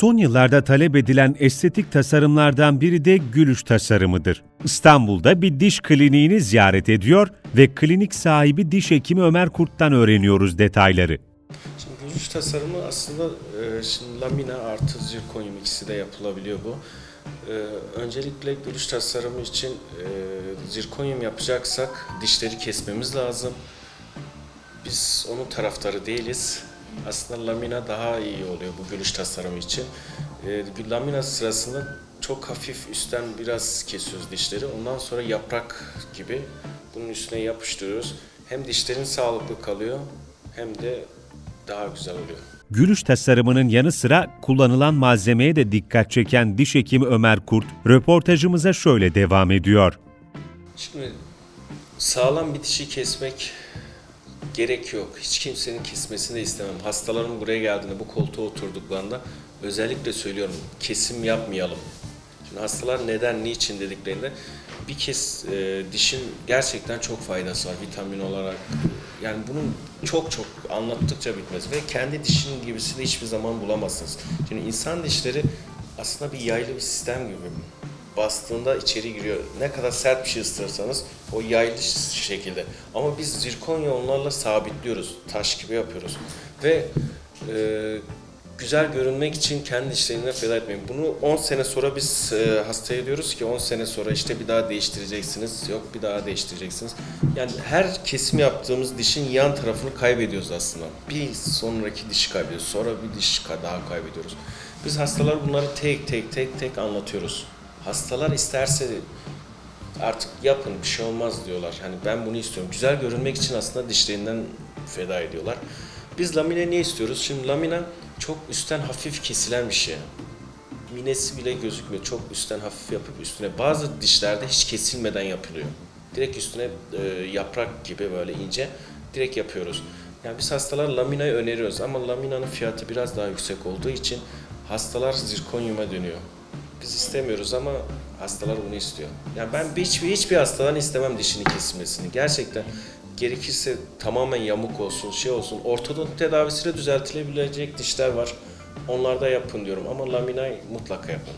Son yıllarda talep edilen estetik tasarımlardan biri de gülüş tasarımıdır. İstanbul'da bir diş kliniğini ziyaret ediyor ve klinik sahibi diş hekimi Ömer Kurt'tan öğreniyoruz detayları. Şimdi gülüş tasarımı aslında e, şimdi lamina artı zirkonyum ikisi de yapılabiliyor bu. E, öncelikle gülüş tasarımı için e, zirkonyum yapacaksak dişleri kesmemiz lazım. Biz onun taraftarı değiliz. Aslında lamina daha iyi oluyor bu gülüş tasarımı için. E, lamina sırasında çok hafif üstten biraz kesiyoruz dişleri. Ondan sonra yaprak gibi bunun üstüne yapıştırıyoruz. Hem dişlerin sağlıklı kalıyor hem de daha güzel oluyor. Gülüş tasarımının yanı sıra kullanılan malzemeye de dikkat çeken diş hekimi Ömer Kurt, röportajımıza şöyle devam ediyor. Şimdi sağlam bir dişi kesmek gerek yok. Hiç kimsenin kesmesini de istemem. Hastalarım buraya geldiğinde bu koltuğa oturduklarında özellikle söylüyorum kesim yapmayalım. Şimdi hastalar neden, niçin dediklerinde bir kez e, dişin gerçekten çok faydası var vitamin olarak. Yani bunun çok çok anlattıkça bitmez ve kendi dişin gibisini hiçbir zaman bulamazsınız. Şimdi insan dişleri aslında bir yaylı bir sistem gibi bastığında içeri giriyor. Ne kadar sert bir şey ısırırsanız o yaylı şekilde. Ama biz zirkonya onlarla sabitliyoruz. Taş gibi yapıyoruz. Ve e, güzel görünmek için kendi dişlerine feda etmeyin. Bunu 10 sene sonra biz e, hastaya diyoruz ki 10 sene sonra işte bir daha değiştireceksiniz. Yok bir daha değiştireceksiniz. Yani her kesim yaptığımız dişin yan tarafını kaybediyoruz aslında. Bir sonraki dişi kaybediyoruz. Sonra bir diş daha kaybediyoruz. Biz hastalar bunları tek tek tek tek anlatıyoruz. Hastalar isterse artık yapın bir şey olmaz diyorlar. Hani ben bunu istiyorum. Güzel görünmek için aslında dişlerinden feda ediyorlar. Biz lamine ne istiyoruz? Şimdi lamina çok üstten hafif kesilen bir şey. Minesi bile gözükmüyor. Çok üstten hafif yapıp üstüne bazı dişlerde hiç kesilmeden yapılıyor. Direkt üstüne e, yaprak gibi böyle ince direkt yapıyoruz. Yani biz hastalar laminayı öneriyoruz ama laminanın fiyatı biraz daha yüksek olduğu için hastalar zirkonyuma dönüyor. Biz istemiyoruz ama hastalar bunu istiyor. Yani ben hiçbir hiçbir hastadan istemem dişini kesilmesini. Gerçekten gerekirse tamamen yamuk olsun, şey olsun. Ortodont tedavisiyle düzeltilebilecek dişler var. Onlarda yapın diyorum ama laminay mutlaka yapın.